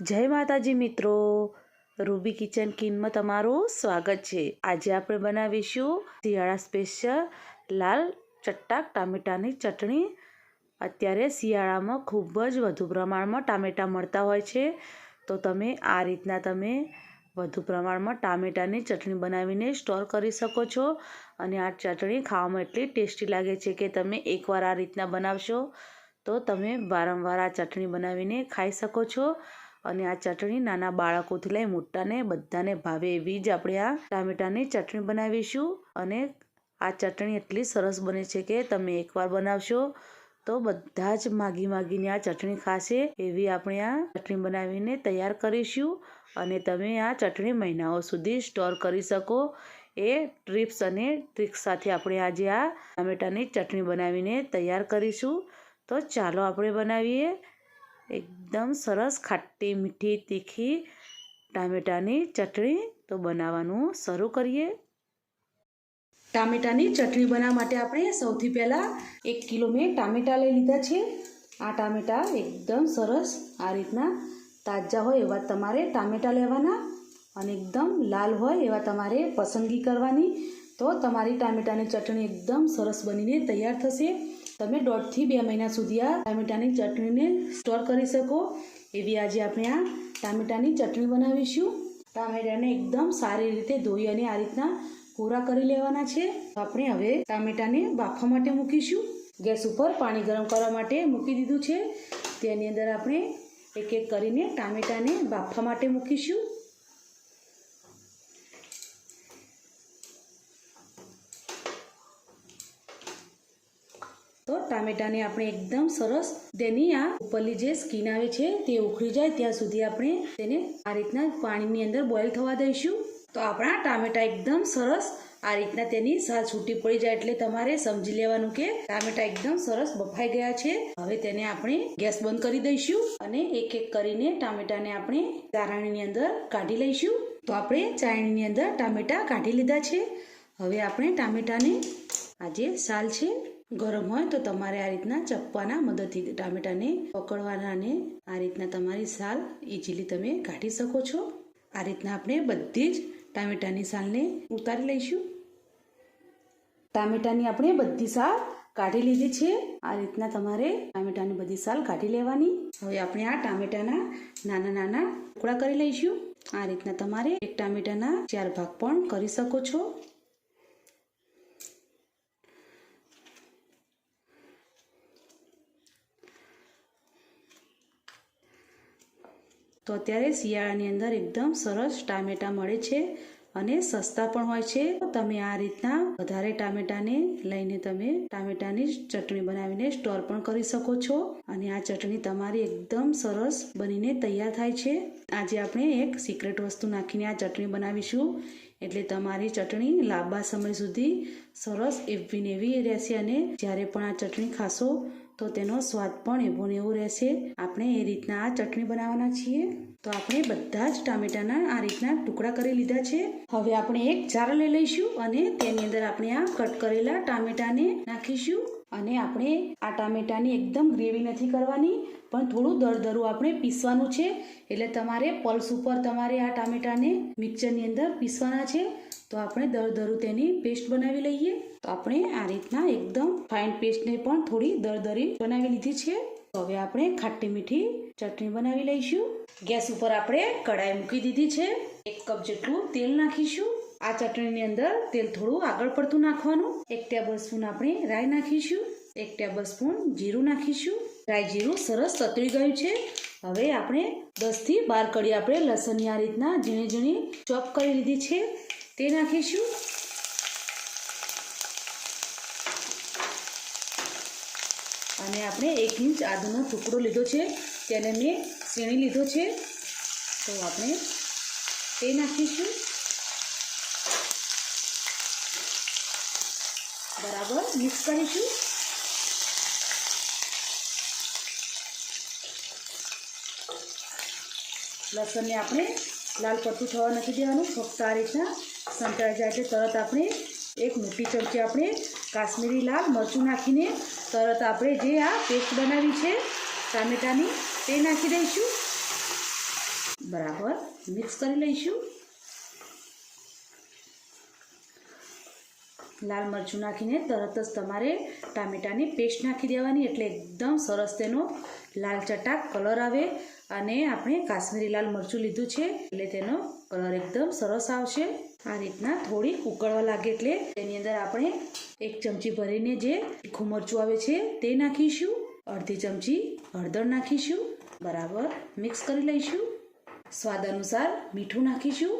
જય માતાજી મિત્રો. રૂબી કિચન કિનમાં તમારું સ્વાગત છે. આજે આપણે બનાવીશું શિયાળા સ્પેશિયલ લાલ ચટ્ટાક ટામેટાની ચટણી. અત્યારે શિયાળામાં ખૂબ જ વધુ પ્રમાણમાં ટામેટાં મળતા હોય છે. તો તમે આ રીતના તમે વધુ પ્રમાણમાં ટામેટાની ચટણી બનાવીને સ્ટોર કરી શકો છો. અને આ ચટણી ખાવામાં એટલી ટેસ્ટી લાગે છે કે તમે એકવાર આ રીતના બનાવશો તો તમે વારંવાર આ ચટણી બનાવીને ખાઈ શકો છો. અને આ ચટણી નાના બાળકોથી લઈ મોટાને બધાને ભાવે એવી જ આપણે આ ટામેટાની ચટણી બનાવીશું. અને આ ચટણી એટલી સરસ બને છે કે તમે એકવાર બનાવશો તો બધા જ માગી માગીને આ ચટણી ખાશે એવી આપણે આ ચટણી બનાવીને તૈયાર કરીશું. અને તમે આ ચટણી મહિનાઓ સુધી સ્ટોર કરી શકો. એ ટ્રીપ્સ અને ટ્રિક્સ સાથે આપણે આજે આ ટામેટાની ચટણી બનાવીને તૈયાર કરીશું. તો ચાલો આપણે બનાવીએ. એકદમ સરસ ખાટી મીઠી તીખી ટામેટાની ચટણી તો બનાવવાનું શરૂ કરીએ. ટામેટાની ચટણી બનાવવા માટે આપણે સૌથી પહેલાં એક કિલો મેં ટામેટાં લઈ લીધા છે. આ ટામેટાં એકદમ સરસ આ રીતના તાજા હોય એવા તમારે ટામેટાં લેવાના અને એકદમ લાલ હોય એવા તમારે પસંદગી કરવાની. તો તમારી ટામેટાની ચટણી એકદમ સરસ બનીને તૈયાર થશે. તમે દોઢથી બે મહિના સુધી આ ટામેટાની ચટણીને સ્ટોર કરી શકો. એવી આજે આપણે આ ટામેટાની ચટણી બનાવીશું. ટામેટાને એકદમ સારી રીતે ધોઈ અને આ રીતના પૂરા કરી લેવાના છે. આપણે હવે ટામેટાને બાફવા માટે મૂકીશું. ગેસ ઉપર પાણી ગરમ કરવા માટે મૂકી દીધું છે. તેની અંદર આપણે એક એક કરીને ટામેટાને બાફવા માટે મૂકીશું તો ટામેટાને આપણે એકદમ સરસ તેની આ ઉપરની જે સ્કીન આવે છે તે ઉખડી જાય ત્યાં સુધી આપણે તેને આ રીતના પાણીની અંદર બોઇલ થવા દઈશું. તો આપણા ટામેટા એકદમ સરસ આ રીતના તેની સાલ છૂટી પડી જાય એટલે તમારે સમજી લેવાનું કે ટામેટા એકદમ સરસ બફાઈ ગયા છે. હવે તેને આપણે ગેસ બંધ કરી દઈશું અને એક એક કરીને ટામેટાને આપણે ચારણીની અંદર કાઢી લઈશું. તો આપણે ચારણીની અંદર ટામેટા કાઢી લીધા છે. હવે આપણે ટામેટાને આ જે સાલ છે ગરમ હોય તો તમારે આ રીતના ચપ્પાના મદદથી ટામેટાને પકડવાના અને આ રીતના તમારી સાલ ઇઝીલી તમે કાઢી શકો છો. આ રીતના આપણે બધી જ ટામેટાની સાલને ઉતારી લઈશું. ટામેટાની આપણે બધી સાલ કાઢી લીધી છે. આ રીતના તમારે ટામેટાની બધી સાલ કાઢી લેવાની. હવે આપણે આ ટામેટાના નાના નાના ટુકડા કરી લઈશું. આ રીતના તમારે એક ટામેટાના ચાર ભાગ પણ કરી શકો છો. તો અત્યારે શિયાળાની અંદર એકદમ સરસ ટામેટાં મળે છે અને સસ્તા પણ હોય છે. તમે આ રીતના વધારે ટામેટાને લઈને તમે ટામેટાની ચટણી બનાવીને સ્ટોર પણ કરી શકો છો. અને આ ચટણી તમારી એકદમ સરસ બનીને તૈયાર થાય છે. આજે આપણે એક સિક્રેટ વસ્તુ નાખીને આ ચટણી બનાવીશું. એટલે તમારી ચટણી લાંબા સમય સુધી સરસ એવી ને એવી રહેશે અને જ્યારે પણ આ ચટણી ખાશો તો તેનો સ્વાદ પણ એવો ને એવો રહેશે. આપણે એ રીતના આ ચટણી બનાવવાના છીએ. તો આપણે બધા જ ટામેટાના આ રીતના ટુકડા કરી લીધા છે. હવે આપણે એક જાર લઈ લઈશું અને તેની અંદર આપણે આ કટ કરેલા ટામેટાને નાખીશું. અને આપણે આ ટામેટાની એકદમ ગ્રેવી નથી કરવાની. પણ થોડું દરદરું આપણે પીસવાનું છે. એટલે તમારે પલ્સ ઉપર તમારે આ ટામેટાને મિક્સરની અંદર પીસવાના છે. તો આપણે દરદરું તેની પેસ્ટ બનાવી લઈએ. તો આપણે આ રીતના એકદમ ફાઇન પેસ્ટને પણ થોડી દરદરી બનાવી લીધી છે. હવે આપણે ખાટી મીઠી ચટણી બનાવી લઈશું. ગેસ ઉપર આપણે કઢાઈ મૂકી દીધી છે. એક કપ જેટલું તેલ નાખીશું. આ ચટણીની અંદર તેલ થોડું આગળ પડતું નાખવાનું. એક ટેબલ આપણે રાઈ નાખીશું. એક ટેબલ જીરું નાખીશું. રાઈ જીરું સરસ તતળી ગયું છે. હવે આપણે દસથી બાર કડી આપણે લસણની આ રીતના ઝીણી ઝીણી ચોપ કરી લીધી છે. તે નાખીશું. અને આપણે એક ઇંચ આદુનો ટુકડો લીધો છે. તેને મેં સીણી લીધો છે. તો આપણે તે નાખીશું. બરાબર મિક્સ કરીશું. લસણને આપણે લાલ પડતું થવા નથી દેવાનું. ફક્ત આ રીતના સંતળાઈ જાય એટલે તરત આપણે એક મોટી ચમચી આપણે કાશ્મીરી લાલ મરચું નાખીને તરત આપણે જે આ પેસ્ટ બનાવી છે, ટામેટાની, તે નાખી દઈશું. બરાબર. મિક્સ કરી લઈશું. લાલ મરચું નાખીને તરત જ તમારે ટામેટાની પેસ્ટ નાખી દેવાની. એટલે એકદમ સરસ તેનો લાલ ચટાક કલર આવે. અને આપણે કાશ્મીરી લાલ મરચું લીધું છે. એટલે તેનો કલર એકદમ સરસ આવશે. આ રીતના થોડીક ઉકળવા લાગે એટલે તેની અંદર આપણે એક ચમચી ભરીને જે તીખું મરચું આવે છે તે નાખીશું. અડધી ચમચી હળદર નાખીશું. બરાબર મિક્સ કરી લઈશું. સ્વાદ અનુસાર મીઠું નાખીશું.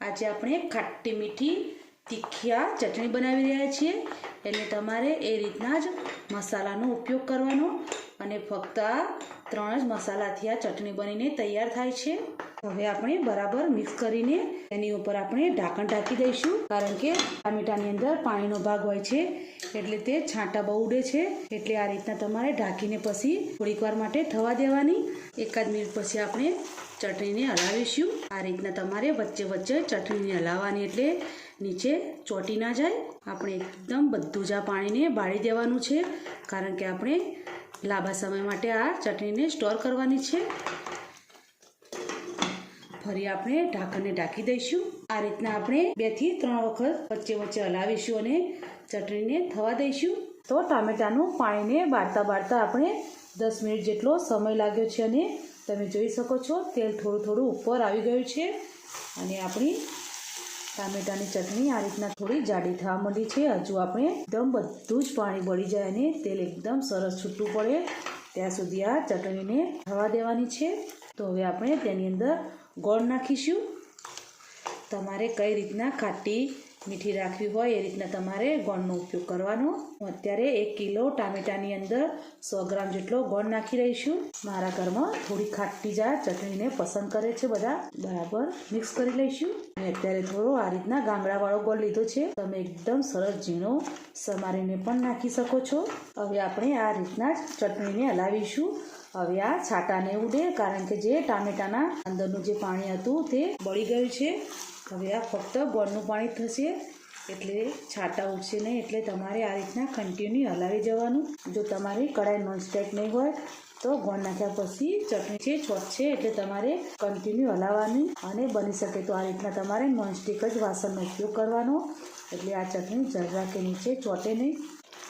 આજે આપણે ખાટી મીઠી તીખિયા ચટણી બનાવી રહ્યા છીએ. એટલે તમારે એ રીતના જ મસાલાનો ઉપયોગ કરવાનો અને ફક્ત ત્રણ જ મસાલાથી આ ચટણી બનીને તૈયાર થાય છે. હવે આપણે બરાબર મિક્સ કરીને એની ઉપર આપણે ઢાંકણ ઢાંકી દઈશું. કારણ કે ટામેટાની અંદર પાણીનો ભાગ હોય છે. એટલે તે છાંટા બહુ ઉડે છે. એટલે આ રીતના તમારે ઢાંકીને પછી થોડીક વાર માટે થવા દેવાની. એકાદ મિનિટ પછી આપણે ચટણીને હલાવીશું. આ રીતના તમારે વચ્ચે વચ્ચે ચટણીને હલાવવાની એટલે નીચે ચોટી ના જાય. આપણે એકદમ બધું જ આ પાણીને બાળી દેવાનું છે. કારણ કે આપણે લાંબા સમય માટે આ ચટણીને સ્ટોર કરવાની છે. ફરી આપણે ઢાંકણને ઢાંકી દઈશું. આ રીતના આપણે બેથી ત્રણ વખત વચ્ચે વચ્ચે હલાવીશું અને ચટણીને થવા દઈશું. તો ટામેટાનું પાણીને બાળતા બાળતા આપણે દસ મિનિટ જેટલો સમય લાગ્યો છે અને તમે જોઈ શકો છો તેલ થોડું થોડું ઉપર આવી ગયું છે. અને આપણી ટામેટાની ચટણી આ રીતના થોડી જાડી થવા માંડી છે. હજુ આપણે એકદમ બધું જ પાણી બળી જાય અને તેલ એકદમ સરસ છૂટું પડે. ત્યાં સુધી આ ચટણીને થવા દેવાની છે. તો હવે આપણે તેની અંદર ગોળ નાખીશું. તમારે કઈ રીતના ખાટી મીઠી રાખવી હોય એ રીતના તમારે ગોળનો ઉપયોગ કરવાનો. હું અત્યારે એક કિલો ટામેટાની અંદર સો ગ્રામ જેટલો ગોળ નાખી રહીશું મારા ઘરમાં થોડી ખાટી જા ચટણીને પસંદ કરે છે બધા. બરાબર મિક્સ કરી લઈશું. અને અત્યારે થોડો આ રીતના ગાંગડાવાળો ગોળ લીધો છે. તમે એકદમ સરસ ઝીણો સમારીને પણ નાખી શકો છો. હવે આપણે આ રીતના ચટણીને હલાવીશું. હવે આ છાટાને ઉડે કારણ કે જે ટામેટાના અંદરનું જે પાણી હતું તે બળી ગયું છે. હવે આ ફક્ત ગોળનું પાણી થશે. એટલે છાંટા ઉઠશે નહીં, એટલે તમારે આ રીતના કન્ટિન્યુ હલાવી જવાનું. જો તમારી કડાઈ નોનસ્ટેક નહીં હોય, તો ગોળ નાખ્યા પછી ચટણી છે છોટશે એટલે તમારે કન્ટિન્યુ હલાવવાની. અને બની શકે તો આ રીતના તમારે નોનસ્ટિક જ વાસણનો ઉપયોગ કરવાનો. એટલે આ ચટણી જરા કે નીચે ચોટે નહીં.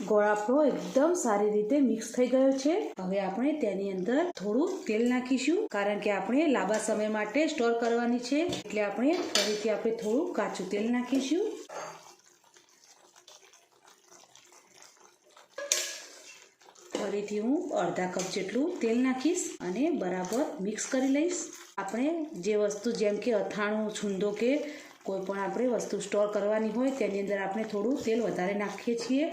ગોળ એકદમ સારી રીતે મિક્સ થઈ ગયો છે. હવે આપણે તેની અંદર થોડું તેલ નાખીશું, કારણ કે આપણે લાંબા સમય માટે સ્ટોર કરવાની છે. એટલે આપણે ફરીથી આપણે થોડું કાચું તેલ નાખીશું. ફરીથી હું અડધા કપ જેટલું તેલ નાખીશ અને બરાબર મિક્સ કરી લઈશ. આપણે જે વસ્તુ જેમ કે અથાણું, છૂંદો કે કોઈ પણ આપણે વસ્તુ સ્ટોર કરવાની હોય, તેની અંદર આપણે થોડું તેલ વધારે નાખીએ છીએ.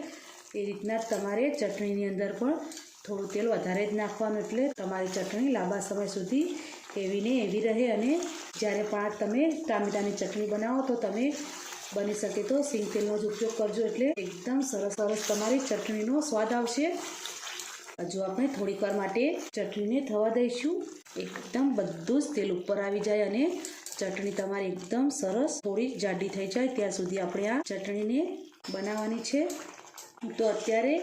એ રીતના તમારે ચટણીની અંદર પણ થોડું તેલ વધારે જ નાખવાનું એટલે તમારી ચટણી લાંબા સમય સુધી એવી ને એવી રહે અને જ્યારે પણ તમે ટામેટાની ચટણી બનાવો તો તમે બની શકે તો સિંગ તેલનો જ ઉપયોગ કરજો એટલે એકદમ સરસ સરસ તમારી ચટણીનો સ્વાદ આવશે. હજુ આપણે થોડીક માટે ચટણીને થવા દઈશું. એકદમ બધું જ તેલ ઉપર આવી જાય અને ચટણી તમારી એકદમ સરસ થોડી જાડી થઈ જાય. ત્યાં સુધી આપણે આ ચટણીને બનાવવાની છે. હું તો અત્યારે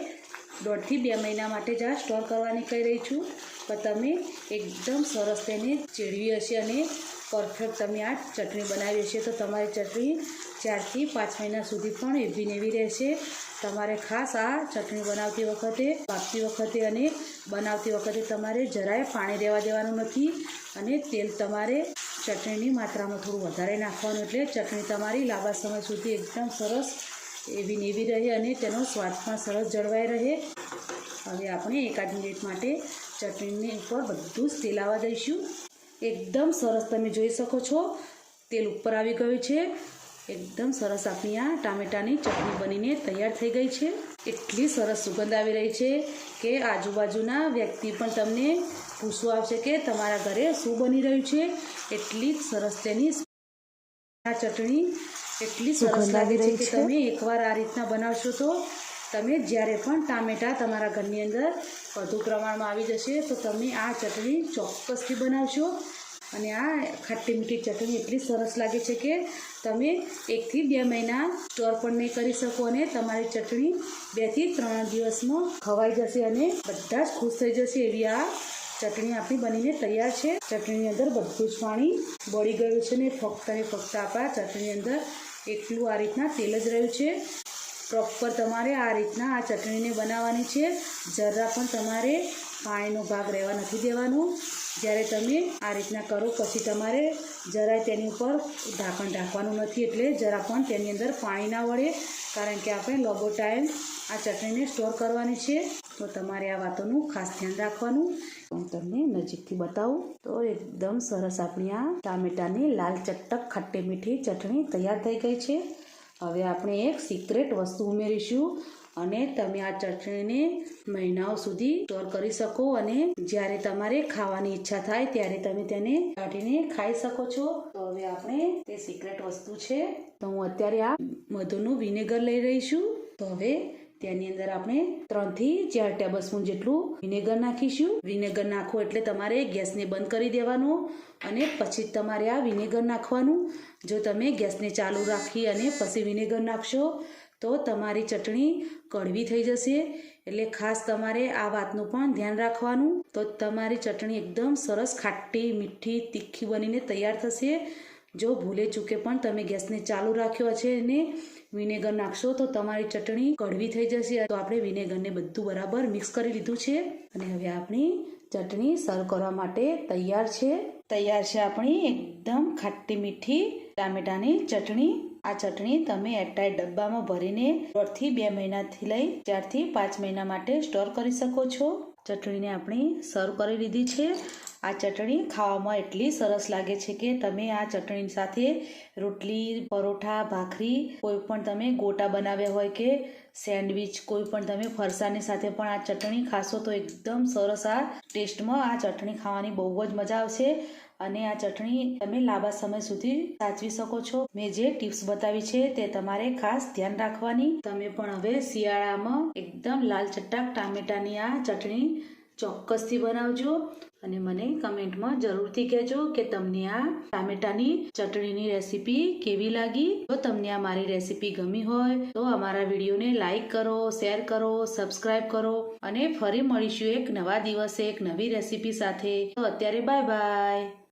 દોઢથી બે મહિના માટે જ આ સ્ટોર કરવાની કહી રહી છું. પણ તમે એકદમ સરસ તેને ચેડવી હશે અને પરફેક્ટ તમે આ ચટણી બનાવી હશે. તો તમારી ચટણી ચારથી પાંચ મહિના સુધી પણ એવી નેવી રહેશે. તમારે ખાસ આ ચટણી બનાવતી વખતે પાકતી વખતે અને બનાવતી વખતે તમારે જરાય પાણી રહેવા દેવાનું નથી અને તેલ તમારે ચટણીની માત્રામાં થોડું વધારે નાખવાનું. એટલે ચટણી તમારી લાંબા સમય સુધી એકદમ સરસ એવી ને એવી રહે અને તેનો સ્વાદ પણ સરસ જળવાઈ રહે. હવે આપણે એકાદ મિનિટ માટે ચટણીની ઉપર બધું જ તેલ આવવા દઈશું. એકદમ સરસ તમે જોઈ શકો છો. તેલ ઉપર આવી ગયું છે. એકદમ સરસ આપણી આ ટામેટાની ચટણી બનીને તૈયાર થઈ ગઈ છે. એટલી સરસ સુગંધ આવી રહી છે કે આજુબાજુના વ્યક્તિ પણ તમને પૂછવું આવશે કે તમારા ઘરે શું બની રહ્યું છે. એટલી જ સરસ તેની આ ચટણી એટલી સરસ લાગે છે કે તમે એકવાર આ રીતના બનાવશો તો તમે જ્યારે પણ ટામેટાં તમારા ઘરની અંદર વધુ પ્રમાણમાં આવી જશે તો તમે આ ચટણી ચોક્કસથી બનાવશો. અને આ ખાટી મીઠી ચટણી એટલી સરસ લાગે છે કે તમે એકથી બે મહિના સ્ટોર પણ નહીં કરી શકો અને તમારી ચટણી બેથી ત્રણ દિવસમાં ખવાઈ જશે અને બધા જ ખુશ થઈ જશે એવી આ ચટણી આપણી બનીને તૈયાર છે. ચટણીની અંદર બધું જ પાણી બળી ગયું છે ને ફક્ત ને ફક્ત આપણા ચટણીની અંદર એકલું આ રીતના તેલ જ રહ્યું છે. પ્રોપર તમારે આ રીતના આ ચટણીને બનાવવાની છે. જરા પણ તમારે પાણીનો ભાગ રહેવા નથી દેવાનો. જ્યારે તમે આ રીતના કરો પછી તમારે જરાય તેની ઉપર ઢાંકણ ઢાંકવાનું નથી એટલે જરા પણ તેની અંદર પાણી ના વળે. કારણ કે આપણે લોગો ટાઈમ આ ચટણીને સ્ટોર કરવાની છે. તો તમારે આ વાતોનું ખાસ ધ્યાન રાખવાનું. હું તમને નજીકથી બતાવું. તો એકદમ સરસ આપણી આ ટામેટાની લાલ ચટક ખટ્ટી મીઠી ચટણી તૈયાર થઈ ગઈ છે. હવે આપણે એક સિક્રેટ વસ્તુ ઉમેરીશું અને તમે આ ચટણીને મહિનાઓ સુધી સ્ટોર કરી શકો અને જ્યારે તમારે ખાવાની ઈચ્છા થાય ત્યારે તમે તેને કાઢીને ખાઈ શકો છો. તો હવે આપણે તે સિક્રેટ વસ્તુ છે. તો હું અત્યારે આ મધુનું વિનેગર લઈ રહી છું. તો હવે તેની અંદર આપણે ત્રણથી ચાર ટેબલ સ્પૂન જેટલું વિનેગર નાખીશું. વિનેગર નાખો એટલે તમારે ગેસને બંધ કરી દેવાનો અને પછી તમારે આ વિનેગર નાખવાનું. જો તમે ગેસને ચાલુ રાખી અને પછી વિનેગર નાખશો, તો તમારી ચટણી કડવી થઈ જશે. એટલે ખાસ તમારે આ વાતનું પણ ધ્યાન રાખવાનું. તો તમારી ચટણી એકદમ સરસ ખાટી, મીઠી, તીખી બનીને તૈયાર થશે. જો ભૂલે ચૂકે પણ તમે ગેસને ચાલુ રાખ્યો છે અને વિનેગર નાખશો તો તમારી ચટણી કડવી થઈ જશે. તો આપણે વિનેગરને બધું બરાબર મિક્સ કરી લીધું છે. અને હવે આપણી ચટણી સર્વ કરવા માટે તૈયાર છે. તૈયાર છે આપણી એકદમ ખાટી મીઠી ટામેટાની ચટણી. આ ચટણી તમે એરટાઈટ ડબ્બામાં ભરીને દોઢથી બે મહિનાથી લઈ ચારથી પાંચ મહિના માટે સ્ટોર કરી શકો છો. ચટણીને આપણે સર્વ કરી લીધી છે. આ ચટણી ખાવામાં એટલી સરસ લાગે છે કે તમે આ ચટણી સાથે રોટલી, પરોઠા, ભાખરી, કોઈ પણ તમે ગોટા બનાવ્યા હોય કે સેન્ડવિચ, કોઈ પણ તમે ફરસાની સાથે પણ આ ચટણી ખાશો તો એકદમ સરસ આ ટેસ્ટમાં આ ચટણી ખાવાની બહુ જ મજા આવશે. અને આ ચટણી તમે લાંબા સમય સુધી સાચવી શકો છો. મેં જે ટિપ્સ બતાવી છે તે તમારે ખાસ ધ્યાન રાખવાની. તમે પણ હવે શિયાળામાં એકદમ લાલ ચટાક ટામેટાની આ ચટણી ચોક્કસથી બનાવજો અને મને કમેન્ટમાં જરૂરથી કહેજો કે તમને આ ટામેટાની ચટણીની રેસીપી કેવી લાગી. જો તમને આ મારી રેસીપી ગમી હોય તો અમારા વિડીયોને લાઈક કરો, શેર કરો સબસ્ક્રાઈબ કરો અને ફરી મળીશું એક નવા દિવસે એક નવી રેસીપી સાથે. તો અત્યારે બાય બાય.